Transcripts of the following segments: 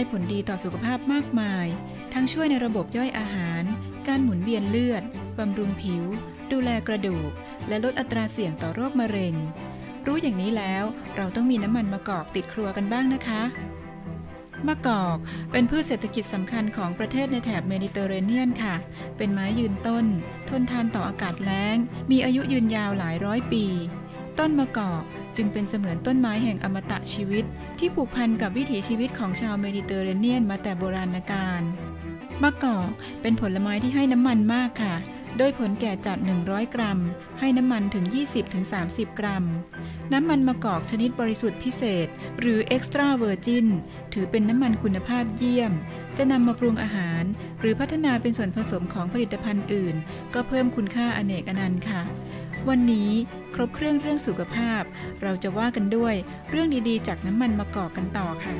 ได้ผลดีต่อสุขภาพมากมาย ทั้งช่วยในระบบย่อยอาหาร การหมุนเวียนเลือด บำรุงผิว ดูแลกระดูก และลดอัตราเสี่ยงต่อโรคมะเร็ง รู้อย่างนี้แล้วเราต้องมีน้ำมันมะกอกติดครัวกันบ้างนะคะมะกอกเป็นพืชเศรษฐกิจสำคัญของประเทศในแถบเมดิเตอร์เรเนียนค่ะ เป็นไม้ยืนต้น ทนทานต่ออากาศแล้ง มีอายุยืนยาวหลายร้อยปี ต้นมะกอก จึงเป็นเสมือนต้นไม้แห่งอมตะชีวิต ที่ผูกพันกับวิถีชีวิตของชาวเมดิเตอร์เรเนียนมาแต่โบราณกาลมะกอกเป็นผลไม้ที่ให้น้ำมันมากค่ะ โดยผลแก่จัด 100 กรัม ให้น้ำมันถึง 20-30 กรัม น้ำมันมะกอกชนิดบริสุทธิ์พิเศษ หรือ extra virgin ถือเป็นน้ำมันคุณภาพเยี่ยม จะนำมาปรุงอาหาร หรือพัฒนาเป็นส่วนผสมของผลิตภัณฑ์อื่น ก็เพิ่มคุณค่าอเนกอนันต์ค่ะ วันนี้ ครบเครื่องเรื่องสุขภาพ เราจะว่ากันด้วยเรื่องดีๆ จากน้ำมันมะกอกกันต่อค่ะ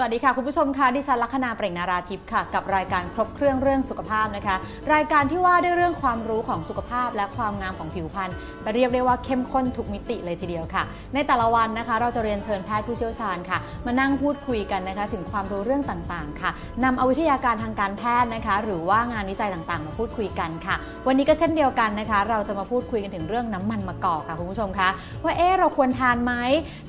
สวัสดีค่ะ คุณผู้ชมค่ะดิฉันลัคนาเปล่งนาราทิพย์ค่ะ กับรายการครบเครื่องเรื่องสุขภาพนะคะ รายการที่ว่าด้วยเรื่องความรู้ของสุขภาพและความงามของผิวพรรณเรียกได้ว่าเข้มข้นทุกมิติเลยทีเดียวค่ะ ในแต่ละวันนะคะ เราจะเรียนเชิญแพทย์ผู้เชี่ยวชาญค่ะ มานั่งพูดคุยกันนะคะ ถึงความรู้เรื่องต่างๆ ค่ะนำเอาวิทยาการทางการแพทย์นะคะ หรือว่างานวิจัยต่างๆ มาพูดคุยกันค่ะ วันนี้ก็เช่นเดียวกันนะคะ เราจะมาพูดคุยกันถึงเรื่องน้ำมันมะกอกค่ะคุณผู้ชมคะว่าเอ๊ะเราควรทานไหม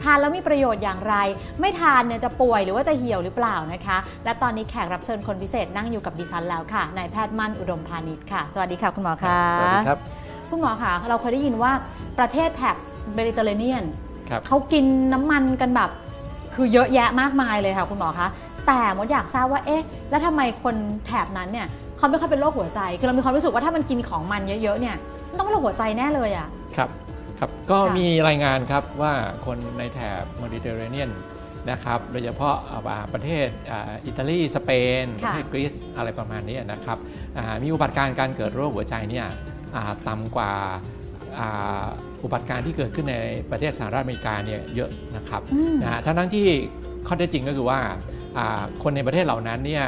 ทานแล้วมีประโยชน์อย่างไร ไม่ทานเนี่ยจะป่วยหรือว่าจะเหี่ยวหรือเปล่านะคะ และตอนนี้แขกรับเชิญคนพิเศษนั่งอยู่กับดิฉันแล้วค่ะนายแพทย์มั่นอุดมพาณิชย์ค่ะ สวัสดีค่ะคุณหมอคะสวัสดีครับ คุณหมอคะเราเคยได้ยินว่าประเทศแถบเมดิเตอร์เรเนียนครับเขากินน้ำมันกันแบบคือเยอะแยะมากมายเลยค่ะคุณหมอคะแต่มดอยากทราบว่าเอ๊ะแล้วทำไมคนแถบนั้นเนี่ยเขาไม่ค่อยเป็นโรคหัวใจ คือเรามีความรู้สึกว่าถ้ามันกินของมันเยอะๆเนี่ยต้องเป็นโรคหัวใจแน่เลยอะครับครับก็มีรายงานครับว่าคนในแถบเมดิเตอร์เรเนียน นะครับโดยเฉพาะอ่าประเทศอ่าอิตาลีสเปนปค่ะระเทศกรีซอะไรประมาณนี้นะครับอ่ามีอุบัติการณ์การเกิดโรคหัวใจเนี่ยอ่าต่ำกว่าอ่าอุบัติการณ์ที่เกิดขึ้นในประเทศสหรัฐอเมริกาเนี่ยเยอะนะครับอืมนะฮะทั้งทั้งที่ข้อเท็จจริงก็คือว่าอ่าคนในประเทศเหล่านั้นเนี่ย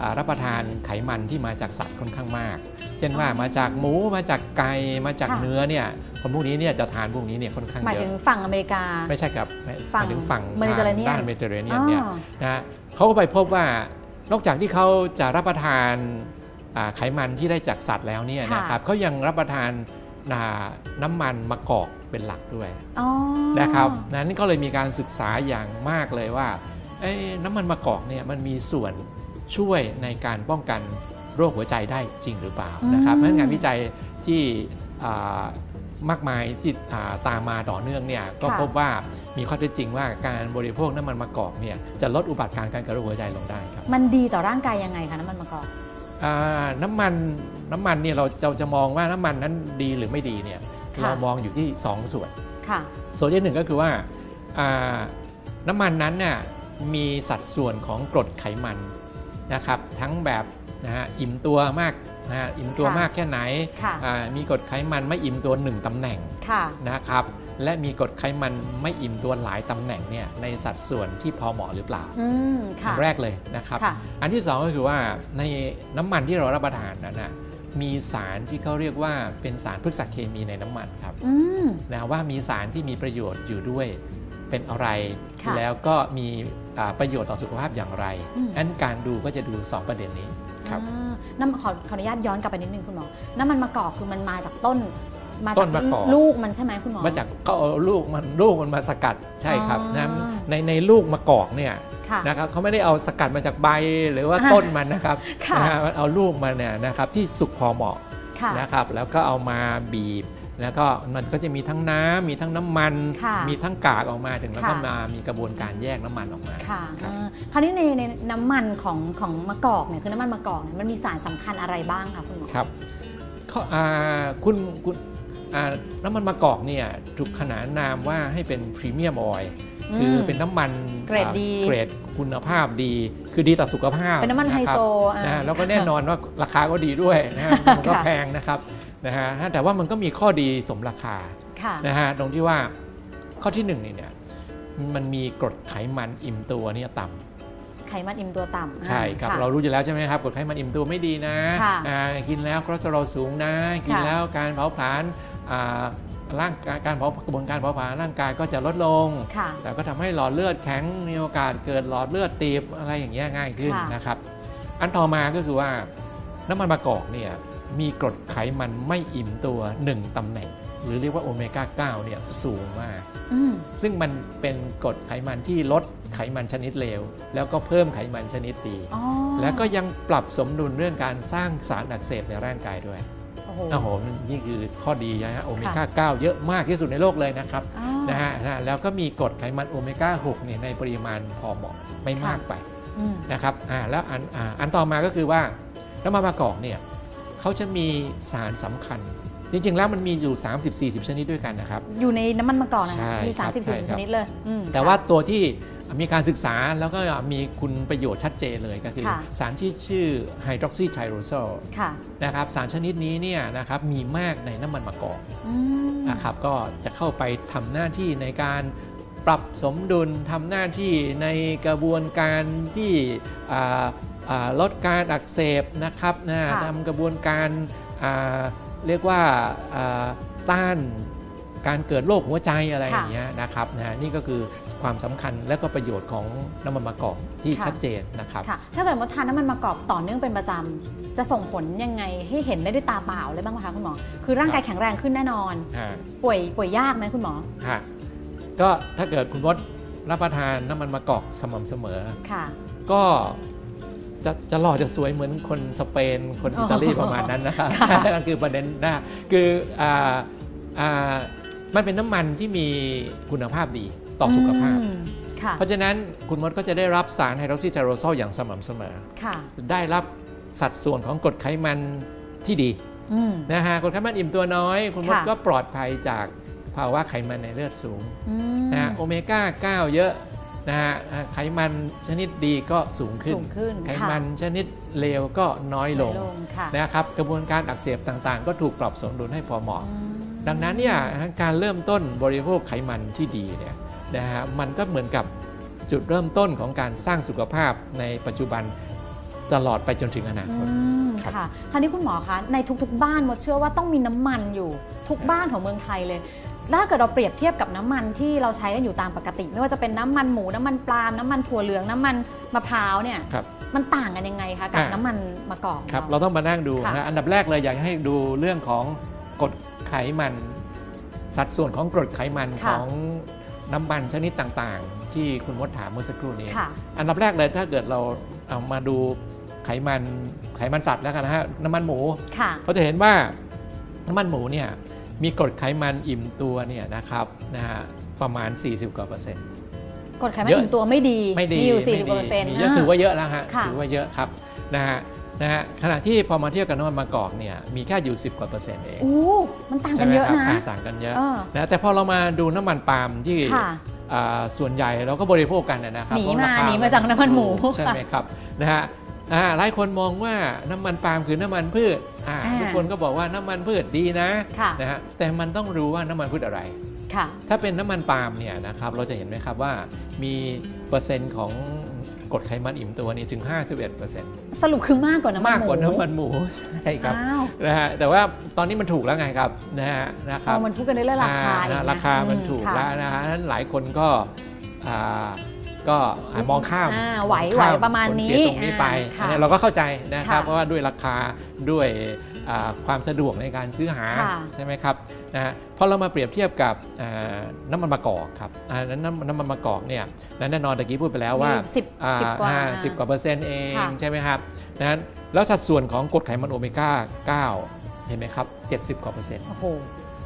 อ่ารับประทานไขมันที่มาจากสัตว์ค่อนข้างมากเช่นว่าอ๋อมาจากหมูมาจากไก่มาจากค่ะเนื้อเนี่ยคนพวกนี้เนี่ยจะทานพวกนี้เนี่ยค่อนข้างหมายเยถึงอะฝั่งอเมริกา ไม่ใช่ครับไม่ฝั่งหมายถึงฝั่งเมดิเตอร์เรเนียนด้านเมดิเตอร์เรเนียนเนี่ยอ๋อนะฮะเขาก็ไปพบว่านอกจากที่เขาจะรับประทานอ่าไขมันที่ได้จากสัตว์แล้วเนี่ยค่ะนะครับเขายังรับประทานอ่าน้ำมันมะกอกเป็นหลักด้วยอ๋อนะครับนั้นก็เลยมีการศึกษาอย่างมากเลยว่าเอ้ยน้ำมันมะกอกเนี่ยมันมีส่วนช่วยในการป้องกัน โรคหัวใจได้จริงหรือเปล่านะครับ เพราะฉะนั้นงานวิจัยที่อ่ามากมายที่อ่าตามมาต่อเนื่องเนี่ยก็ค่ะพบว่ามีข้อเท็จจริงว่าการบริโภคน้ำมันมะกอกเนี่ยจะลดอุบัติการณ์การเกิดโรคหัวใจลงได้ครับ มันดีต่อร่างกายยังไงคะน้ำมันมะกอกอ่าน้ำมันน้ำมันเนี่ยเราเราจะมองว่าน้ำมันนั้นดีหรือไม่ดีเนี่ยค่ะเรามองอยู่ที่สองส่วนค่ะส่วนที่หนึ่งก็คือว่าอ่าน้ำมันนั้นน่ะมีสัดส่วนของกรดไขมันนะครับทั้งแบบ นะฮะอิ่มตัวมากนะฮะอิ่มตัวค่ะมากแค่ไหนค่ะอ่ามีกรดไขมันไม่อิ่มตัวหนึ่งตำแหน่งค่ะนะครับและมีกรดไขมันไม่อิ่มตัวหลายตำแหน่งเนี่ยในสัดส่วนที่พอเหมาะหรือเปล่าอืมอัค่ะนแรกเลยนะครับค่ะอันที่สองก็คือว่าในน้ำมันที่เรารับประทานนั้นนะมีสารที่เขาเรียกว่าเป็นสารพฤกษเคมีในน้ำมันครับอืมนะว่ามีสารที่มีประโยชน์อยู่ด้วยเป็นอะไรค่ะแล้วก็มีอ่าประโยชน์ต่อสุขภาพอย่างไรอืมอันการดูก็จะดู 2 ประเด็นนี้ ครับอ่าน้ำขอขออนุญาตย้อนกลับไปนิดนึงคุณหมอ น้ำมันมะกอกคือมันมาจากต้น มาต้จากนมะกอก ลูกมันใช่ไหมคุณหมอ มาจากก็เอาลูกมันลูกมันมาสกัดใช่ครับอ๋อนะในในลูกมะกอกเนี่ยค่ะ นะครับเขาไม่ได้เอาสกัดมาจากใบหรือว่าอ่าต้นมันนะครับค่ะ นะฮะมันเอาลูกมันเนี่ยนะครับที่สุกพอเหมาะค่ะ นะครับ แล้วก็เอามาบีบ แล้วก็มันก็จะมีทั้งน้ำมีทั้งน้ำมันค่ะมีทั้งกากออกมาถึงแล้วก็ค่ะมามีกระบวนการแยกน้ำมันออกมาค่ะครับอ่าคราวนี้ในในน้ำมันของของมะกอกเนี่ยคือน้ำมันมะกอกเนี่ยมันมีสารสำคัญอะไรบ้างคะคุณหมอครับข้ออ่าคุณคุณอ่าน้ำมันมะกอกเนี่ยถูกขนานนามว่าให้เป็นพรีเมียมออยล์อืมคือเป็นน้ำมันเกรดดีอ่าเกรดคุณภาพดี คือดีต่อสุขภาพเป็นน้ำมันไฮโซนะครับอ่านะแล้วก็แน่นอนว่าราคาก็ดีด้วยนะฮะมันก็ค่ะแพงนะครับ นะฮะแต่ว่ามันก็มีข้อดีสมราคาค่ะนะฮะตรงที่ว่าข้อที่หนึ่งนี่เนี่ยมันมีกรดไขมันอิ่มตัวเนี่ยต่ำไขมันอิ่มตัวต่ำอ่าใช่ครับะเรารู้อยู่แล้วใช่ไหมครับกรดไขมันอิ่มตัวไม่ดีนะค่ะอ่ากินแล้วคอเลสเตอรอลสูงนะ กินค่ะแล้วการเผาผลาญอ่าร่างกายการเผากระบวนการเผาผลาญร่างกายก็จะลดลงค่ะแต่ก็ทำให้หลอดเลือดแข็งมีโอกาสเกิดหลอดเลือดตีบอะไรอย่างเงี้ยง่ายขึ้นค่ะนะครับ อันต่อมาก็คือว่าน้ำมันมะกอกเนี่ย มีกรดไขมันไม่อิ่มตัว 1ตำแหน่ง หรือเรียกว่าโอเมก้า9เนี่ยสูงมากอืมซึ่งมันเป็นกรดไขมันที่ลดไขมันชนิดเลว แล้วก็เพิ่มไขมันชนิดดีอ๋อแล้วก็ยังปรับสมดุลเรื่องการสร้างสารอักเสบในร่างกายด้วยโอ้โหโอ้โหนี่คือข้อดีนะฮะโอเมก้าค่ะ9เยอะมากที่สุดในโลกเลยนะครับอ๋อนะฮะนะฮะแล้วก็มีกรดไขมันโอเมก้า 6 เนี่ยในปริมาณพอเหมาะไม่มากไปอืมนะครับอ่าแล้วอันอ่าอันต่อมาก็คือว่าน้ำมันมะกอกเนี่ย เขาจะมีสารสำคัญ จริงๆ แล้วมันมีอยู่ 30-40 ชนิดด้วยกันนะครับ อยู่ในน้ำมันมะกอกนะใช่คะมีครัสามบสิบใช่สี่ครัชบนิดเลยอืมแต่ค่ะว่าตัวที่มีการศึกษาแล้วก็มีคุณประโยชน์ชัดเจนเลยก็คือค่ะสารที่ชื่อไฮดรอกซีไทโรโซค่ะนะครับสารชนิดนี้เนี่ยนะครับมีมากในน้ำมันมะกอกอืมนะครับก็จะเข้าไปทำหน้าที่ในการปรับสมดุลทำหน้าที่ในกระบวนการที่อ่าอ่า ลดการอักเสบนะครับนะค่ะทำกระบวนการอ่าเรียกว่าอ่าต้านการเกิดโรคหัวใจอะไรอย่างเงี้ยนะครับนะนี่ก็คือความสำคัญและก็ประโยชน์ของน้ำมันมะกอกที่ชัดเจนนะครับค่ะถ้าเกิดว่าทานน้ำมันมะกอกต่อเนื่องเป็นประจำจะส่งผลยังไงให้เห็นได้ด้วยตาเปล่าเลยบ้างไหมคะคุณหมอ คือร่างกายแข็งแรงขึ้นแน่นอนอ่าป่วยป่วยยากไหมคุณหมอฮะก็ถ้าเกิดคุณวดรับประทานน้ำมันมะกอกสม่ำเสมอค่ะ ก็ จะจะหล่อจะสวยเหมือนคนสเปน คนอิตาลีอ๋อประมาณนั้นนะครับค่ะนั่นคือประเด็นนะคืออ่าอ่ามันเป็นน้ำมันที่มีคุณภาพดีต่อสุขภาพอืมค่ะเพราะฉะนั้นคุณมดก็จะได้รับสารไฮดรอกซีไทโรโซลอย่างสม่ำเสมอค่ะได้รับสัดส่วนของกรดไขมันที่ดีอืมนะฮะกรดไขมันอิ่มตัวน้อย คุณมดค่ะก็ปลอดภัยจากภาวะไขมันในเลือดสูงอืมนะฮะโอเมก้า 9 เยอะ นะฮะอ่าไขมันชนิดดีก็สูงขึ้น สูงขึ้นไขมันชนิดเลวก็น้อยลงน้อยค่ะนะครับกระบวนการอักเสบต่างๆ ก็ถูกปรับสมดุลให้พอเหมาะอืมดังนั้นเนี่ยการเริ่มต้นบริโภคไขมันที่ดีเนี่ยนะฮะมันก็เหมือนกับจุดเริ่มต้นของการสร้างสุขภาพในปัจจุบันตลอดไปจนถึงอนาคตอืมครับค่ะคราวนี้คุณหมอคะในทุกๆ บ้านมดเชื่อว่าต้องมีน้ำมันอยู่ทุกบ้านของเมืองไทยเลยแล้ว ถ้าเกิดเราเปรียบเทียบกับน้ำมันที่เราใช้กันอยู่ตามปกติ ไม่ว่าจะเป็นน้ำมันหมูน้ำมันปลาล์มน้ำมันถั่วเหลืองน้ำมันมะพร้าวเนี่ยครับมันต่างกันยังไงคะกับอ่าน้ำมันมะกอกครับเนาะเราต้องมานั่งดูค่ะนะอันดับแรกเลยอยากให้ดูเรื่องของกรดไขมัน สัดส่วนของกรดไขมันของน้ำมันชนิดต่างๆ ที่คุณมดถามเมื่อสักครู่นี้ค่ะอันดับแรกเลยถ้าเกิดเราเอามาดูไขมันไขมันสัตว์แล้วกันนะฮะน้ำมันหมูค่ะเขาจะเห็นว่าน้ำมันหมูเนี่ย มีกรดไขมันอิ่มตัวเนี่ยนะครับนะฮะประมาณ 40กว่าเปอร์เซ็นต์กดไขมันเยอะอิ่มตัวไม่ดีไม่ดีมีอยู่ไม่40กว่าเปอร์เซ็นต์มีเยอะถือว่าเยอะแล้วฮะค่ะถือว่าเยอะครับนะฮะนะฮะขณะที่พอมาเทียบกับน้ำมันมะกอกเนี่ยมีแค่อยู่ 10 กว่าเปอร์เซ็นต์เองอู้มันต่างกันเยอะใช่ไหมนะครับต่างกันเยอะเออนะแต่พอเรามาดูน้ำมันปาล์มที่ค่ะอ่าส่วนใหญ่เราก็บริโภคกันนะครับหนีเพระมาราคหนีมาจากน้ำมันหมูใช่ไหมครับนะฮะอ่า หลายคนมองว่าน้ำมันปาล์มคือน้ำมันพืชอ่าอ่าทุกคนก็บอกว่าน้ำมันพืชดีนะค่ะนะฮะแต่มันต้องรู้ว่าน้ำมันพืชอะไรค่ะถ้าเป็นน้ำมันปาล์มเนี่ยนะครับเราจะเห็นไหมครับว่ามีเปอร์เซ็นต์ของกรดไขมันอิ่มตัวนี่ถึง 51%สรุปคือมากกว่าน้ำมันมากหมูกว่าน้ำมันหมูใช่ครับอ้าวนะฮะแต่ว่าตอนนี้มันถูกแล้วไงครับนะฮะนะครับเอามันพูดกันได้เรื่องราคาอ่อีกนะนะราคามันอืถูกค่ะแล้วนะฮะนั้นหลายคนก็อ่า ก็อ่ามองข้ามอ่าไหวมองข้ไหวประมาณผลนี้เสียตรงนี้ไปอ่าค่ะอันนี้เราก็เข้าใจนะครับค่ะเพราะว่าด้วยราคาด้วยอ่าความสะดวกในการซื้อหาค่ะใช่ไหมครับนะฮะพอเรามาเปรียบเทียบกับอ่าน้ำมันมะกอกครับอ่านั้นน้ำน้ำมันมะกอกเนี่ยนั้นแน่นอนตะกี้พูดไปแล้วว่าสิบอ่าสิบกว่าห้าสิบกว่าเปอร์เซ็นต์เองค่ะใช่ไหมครับนั้นแล้วสัดส่วนของกรดไขมันโอเมก้า 9 เห็นไหมครับ 70 กว่าเปอร์เซ็นต์โอ้โห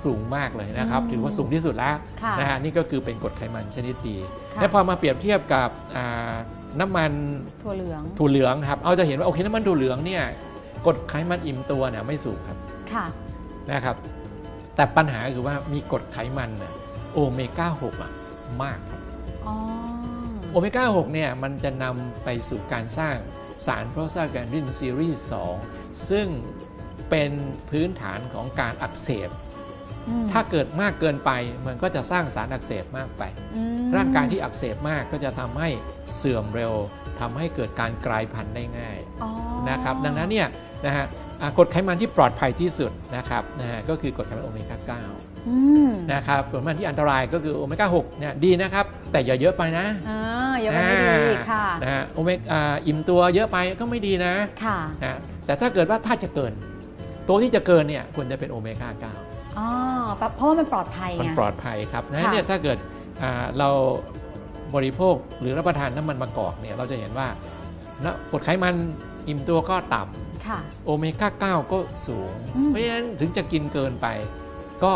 สูงมากเลยนะครับอืมถือว่าสูงที่สุดแล้วค่ะนะฮะนี่ก็คือเป็นกรดไขมันชนิดดีค่ะและพอมาเปรียบเทียบกับอ่าน้ำมันถั่วเหลืองถั่วเหลืองครับเอาจะเห็นว่าโอเคน้ำมันถั่วเหลืองเนี่ยกรดไขมันอิ่มตัวเนี่ยไม่สูงครับค่ะนะครับแต่ปัญหาคือว่ามีกรดไขมันน่ะโอเมก้า6อะมากครับอ๋อโอเมก้า6เนี่ยมันจะนำไปสู่การสร้างสารโปรสตาแกลนดินซีรีส์2ซึ่งเป็นพื้นฐานของการอักเสบอืม ถ้าเกิดมากเกินไปมันก็จะสร้างสารอักเสบมากไปอืมร่างกายที่อักเสบมากก็จะทำให้เสื่อมเร็วทำให้เกิดการกลายพันธุ์ได้ง่ายอ๋อนะครับดังนั้นเนี่ยนะฮะอ่ากรดไขมันที่ปลอดภัยที่สุดนะครับนะฮะก็คือกรดไขมันโอเมก้าอืม9นะครับกรดไขมันที่อันตรายก็คือโอเมก้า6เนี่ยดีนะครับ แต่อย่าเยอะไปนะอ่าเยอะไปไม่ดีค่ะนะฮะโอเมก้าอิ่มตัวเยอะไปก็ไม่ดีนะค่ะนะแต่ถ้าเกิดว่าถ้าจะเกิน ตัวที่จะเกินเนี่ยควรจะเป็นโอเมก้า อ๋อเพราะว่ามันปลอดภัย9มันไง ปลอดภัยครับนะค่ะ เนี่ยถ้าเกิดอ่าเราบริโภคหรือรับประทานน้ำมันมะกอกเนี่ยเราจะเห็นว่านะกรดไขมันอิ่มตัวก็ต่ำค่ะโอเมก้า 9 ก็สูง อืม เพราะฉะนั้นถึงจะกินเกินไป ก็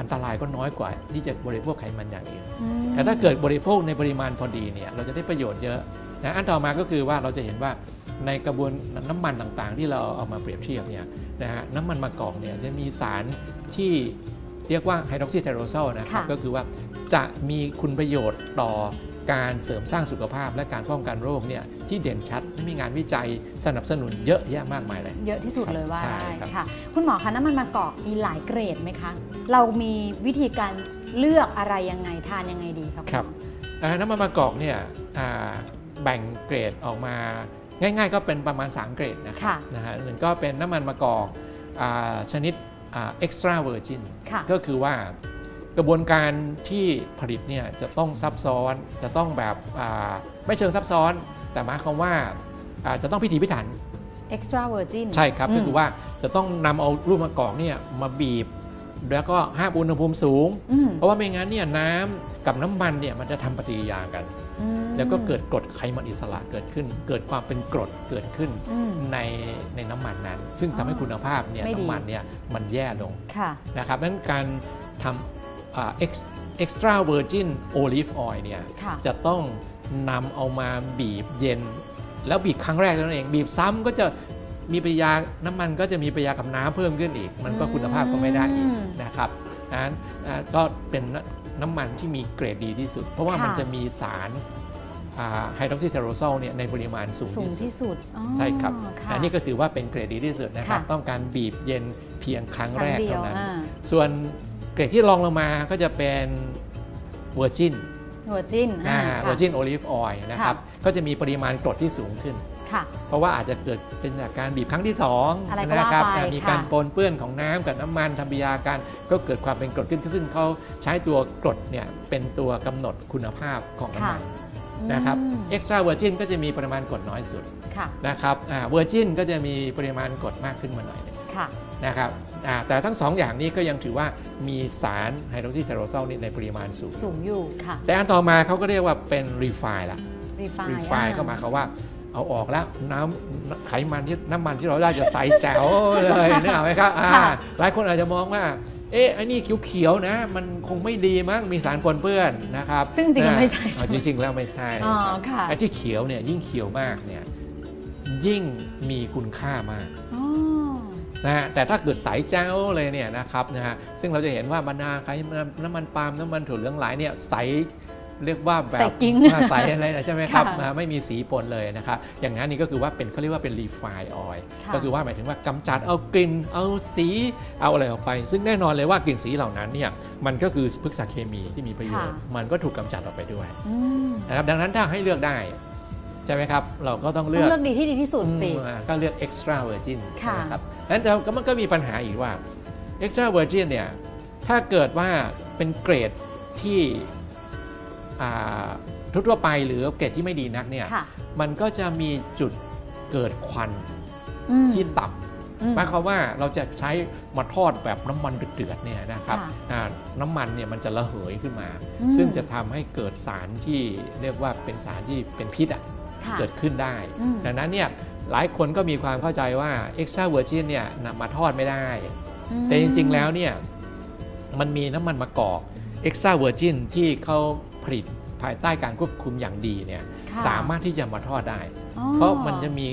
อันตรายก็น้อยกว่า ที่จะบริโภคไขมันอย่างอื่น อืมแต่ถ้าเกิดบริโภคในปริมาณพอดีเนี่ยเราจะได้ประโยชน์เยอะนะอันต่อมาก็คือว่าเราจะเห็นว่า ในกระบวนน้ำมันต่างๆ ที่เราเอามาเปรียบเทียบเนี่ยนะฮะน้ำมันมะกอกเนี่ยจะมีสารที่เรียกว่าไฮดรอกซีไทโรโซนะครับค่ะก็คือว่าจะมีคุณประโยชน์ต่อการเสริมสร้างสุขภาพและการป้องกันโรคเนี่ยที่เด่นชัด มีงานวิจัยสนับสนุนเยอะแยะมากมายเลย เยอะที่สุดเลยว่าใช่ได้ครับค่ะ คุณหมอคะน้ำมันมะกอกมีหลายเกรดไหมคะ เรามีวิธีการเลือกอะไรยังไงทานยังไงดีครับครับอ่าน้ำมันมะกอกเนี่ยอ่าแบ่งเกรดออกมา ง่ายๆ ก็เป็นประมาณ 3 เกรดนะครัค่ะนะฮะหนึ่งก็เป็นน้ำมันมะกอกอาชนิดอ่า extra virgin ค่ะก็คือว่ากระบวนการที่ผลิตเนี่ยจะต้องซับซ้อนจะต้องแบบอ่าไม่เชิงซับซ้อน แต่หมายความว่าอ่าจะต้องพิถีพิถัน extra virgin ใช่ครับอืมก็คือว่าจะต้องนำเอาลูกมะกอกเนี่ยมาบีบ แล้วก็ห้ามอุณหภูมิสูงอืมเพราะว่าไม่งั้นเนี่ยน้ำกับน้ำมันเนี่ยมันจะทำปฏิกิริยากันอืม แล้วก็เกิดกรดไขมันอิสระเกิดขึ้น เกิดความเป็นกรดเกิดขึ้นอืมในในน้ำมันนั้น ซึ่งทำให้คุณภาพเนี่ยไม่ดีน้ำมันเนี่ยมันแย่ลงค่ะนะครับดังนั้นการทำอ่า ex- extra virgin olive oil เนี่ยค่ะจะต้องนำเอามาบีบเย็น แล้วบีบครั้งแรกเท่านั้นเองบีบซ้ำก็จะมีปฏิกิริยาน้ำมันก็จะมีปฏิกิริยากับน้ำเพิ่มขึ้นอีก มันก็คุณภาพก็ไม่ได้อีกอืมนะครับนั้นอ่าก็เป็น น้ำมันที่มีเกรดดีที่สุด เพราะว่าค่ะมันจะมีสารไฮดรอกซิเทโรโซลเนี่ยในปริมาณสูงสูงที่สุดที่สุดอ๋อใช่ครับค่ะอันนี้ก็ถือว่าเป็นเกรดดีที่สุดนะครับค่ะต้องการบีบเย็นเพียงครั้งครั้แรงกเดียวเท่านั้นอ่าส่วนเกรดที่รองลงมาก็จะเป็นเวอร์จินเวอร์จินอ่าเวอร์จินโอลิฟออยล์นะครับ ก็จะมีปริมาณกรดที่สูงขึ้นค่ะ เพราะว่าอาจจะเกิดเป็นจากการบีบครั้งที่อะไร2ก็ว่านะครัไปมีการค่ะปนเปื้อนของน้ำกับน้ำมันทำปฏิกิริยากันก็เกิดความเป็นกรดขึ้นซึ่งเขาใช้ตัวกรดเนี่ยเป็นตัวกำหนดคุณภาพของน้ำมันนะครับอืมเอ็กซ์ตร้าเวอร์จินก็จะมีปริมาณกรดน้อยสุดค่ะนะครับเวอร์จินก็จะมีปริมาณกรดมากขึ้นมาหน่อยหนึงค่ะนะครับอ่าแต่ทั้งสองอย่างนี้ก็ยังถือว่ามีสารไฮโดรซีเทโรโซลนี่ในปริมาณสูงสูงอยู่ค่ะแต่อันต่อมาเขาก็เรียกว่าเป็นรีไฟล์ละรีไฟรีไฟล์ก็หมายความว่า เอาออกแล้วน้ำไขมันที่น้ำมันที่เราได้จะใสแจ๋วเลยนึกออกไหมครับอ่าหลายคนอาจจะมองว่าเอ๊ะไอ้นี่เขียวๆนะ มันคงไม่ดีมั้งมีสารปนเปื้อนนะครับซึ่งจริงๆแล้วไม่ใช่อ่าจริงๆแล้วไม่ใช่อ๋อครับค่ะไอ้ที่เขียวเนี่ยยิ่งเขียวมากเนี่ยยิ่งมีคุณค่ามากอ๋อนะฮะแต่ถ้าเกิดใสแจ้วเลยเนี่ยนะครับนะฮะซึ่งเราจะเห็นว่าบรรดาไขมันน้ำมันปาล์มน้ำมันถั่วเหลืองหลายเนี่ยใส เรียกว่าแบบใสกิ้งอ่าใสอะไรนะใช่ไหมครับค่ะอ่าไม่มีสีปนเลยนะครับอย่างนั้นนี่ก็คือว่าเป็นเขาเรียกว่าเป็นรีไฟน์ออยล์ค่ะก็คือว่าหมายถึงว่ากำจัดเอากลิ่นเอาสีเอาอะไรออกไป ซึ่งแน่นอนเลยว่ากลิ่นสีเหล่านั้นเนี่ยมันก็คือพฤกษเคมีที่มีประโยชน์ มันก็ถูกกำจัดออกไปด้วยอืมนะครับดังนั้นถ้าให้เลือกได้ใช่ไหมครับ เราก็ต้องต้เลืองอกเลือกดีที่ดีที่สุดสิอืมอ่าก็เลือก extra virgin ใช่ค่ะไหมครับนั้นแต่ก็มันก็มีปัญหาอีกว่า extra virgin เนี่ยถ้าเกิดว่าเป็นเกรดที่อ่า ทั่วๆไปหรือเกรดที่ไม่ดีนักเนี่ยค่ะมันก็จะมีจุดเกิดควันอืมที่ต่อืำหมายความว่าเราจะใช้มาทอดแบบน้ำมันเดือดๆเนี่ยนะครับค่ะอ่าน้ำมันเนี่ยมันจะระเหยขึ้นมาอืมซึ่งจะทำให้เกิดสารที่เรียกว่าเป็นสารที่เป็นพิษอะค่ะเกิดขึ้นได้อืมดังนั้นเนี่ยหลายคนก็มีความเข้าใจว่า extra virgin เนี่ยนำมาทอดไม่ได้อืมแต่จริงๆแล้วเนี่ยมันมีน้ำมันมะกอก extra virgin ที่เขา ผลิตภายใต้การควบคุมอย่างดีเนี่ยค่ะสามารถที่จะมาทอดได้อ๋อเพราะมันจะมี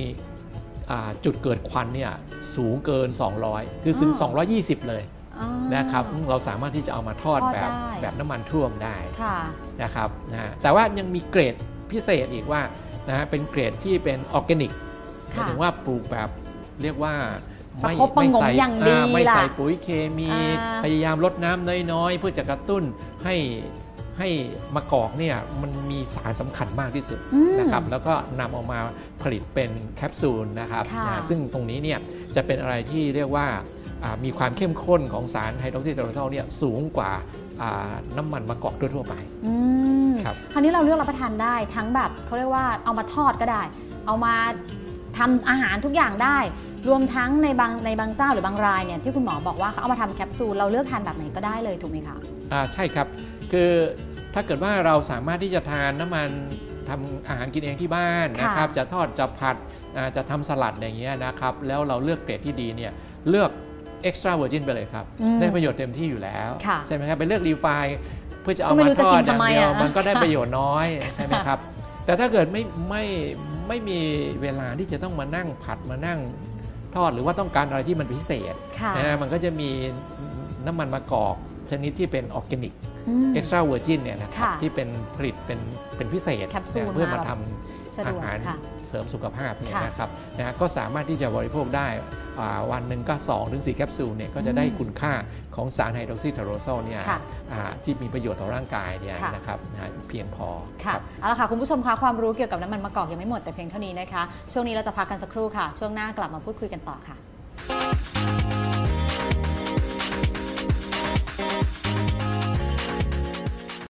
อ่าจุดเกิดควันเนี่ยสูงเกิน 200 คือถึงอ๋อ220 เลยอ๋อนะครับเราสามารถที่จะเอามาทอดทอดแบบได้แบบน้ำมันท่วมได้ค่ะนะครับนะฮะแต่ว่ายังมีเกรดพิเศษอีกว่านะฮะเป็นเกรดที่เป็นออร์แกนิกหมายค่ะถึงว่าปลูกแบบเรียกว่าประคบประหงมใส่อย่างดีไม่ใส่ล่ะปุ๋ยเคมีอ่าพยายามลดน้ำน้อยๆ เพื่อจะกระตุ้นให้ ให้มะกอกเนี่ยมันมีสารสำคัญมากที่สุดอืมนะครับแล้วก็นำออกมาผลิตเป็นแคปซูลนะครับค่ะนะซึ่งตรงนี้เนี่ยจะเป็นอะไรที่เรียกว่าอ่ามีความเข้มข้นของสารไฮดรอกซีเทโรโซลเนี่ยสูงกว่าอ่าน้ำมันมะกอกทั่วๆไปอืมครับคราวนี้เราเลือกรับประทานได้ทั้งแบบเขาเรียกว่าเอามาทอดก็ได้ เอามาทำอาหารทุกอย่างได้ รวมทั้งในบางในบางเจ้าหรือบางรายเนี่ยที่คุณหมอบอกว่าเขาเอามาทำแคปซูลเราเลือกทานแบบไหนก็ได้เลยถูกไหมคะอ่าใช่ครับ คือถ้าเกิดว่าเราสามารถที่จะทานน้ำมันทำอาหารกินเองที่บ้านค่ะนะครับ จะทอดจะผัดอ่าจะทำสลัดอะไรอย่างเงี้ยนะครับ แล้วเราเลือกเกรดที่ดีเนี่ยเลือก extra virgin ไปเลยครับอืมได้ประโยชน์เต็มที่อยู่แล้วค่ะใช่ไหมครับไปเลือกรีไฟเพื่อจะเอาก็ไม่มารู้ทจะอกิดนอย่าทำงไมเดียวอะมันก็ได้ค่ะประโยชน์น้อยใช่ไหมครับ แต่ถ้าเกิดไม่ไม่ไม่มีเวลาที่จะต้องมานั่งผัดมานั่งทอดหรือว่าต้องการอะไรที่มันพิเศษค่ะนะฮะมันก็จะมีน้ำมันมะกอก ชนิดที่เป็นออร์แกนิกอืมเอ็กซ์ตร้าเวอร์จินเนี่ยนะครับค่ะที่เป็นผลิตเป็นเป็นพิเศษแคปซูลนะเพื่อมามาแบบทสะำอาดวกหารค่ะเสริมสุขภาพเนี่ยค่ะนะครับนะฮะก็สามารถที่จะบริโภคได้อ่าวันหนึ่งก็2ถึง4แคปซูลเนี่ยก็จะได้อืมคุณค่าของสารไฮดรอกซีเทโรโซลเนี่ยค่ะอ่าที่มีประโยชน์ต่อร่างกายเนี่ยค่ะนะครับนะฮะเพียงพอค่ะรับเอาละค่ะ คุณผู้ชมคะความรู้เกี่ยวกับน้ำมันมะกอกยังไม่หมดแต่เพียงเท่านี้นะคะ ช่วงนี้เราจะพักกันสักครู่ค่ะ ช่วงหน้ากลับมาพูดคุยกันต่อค่ะ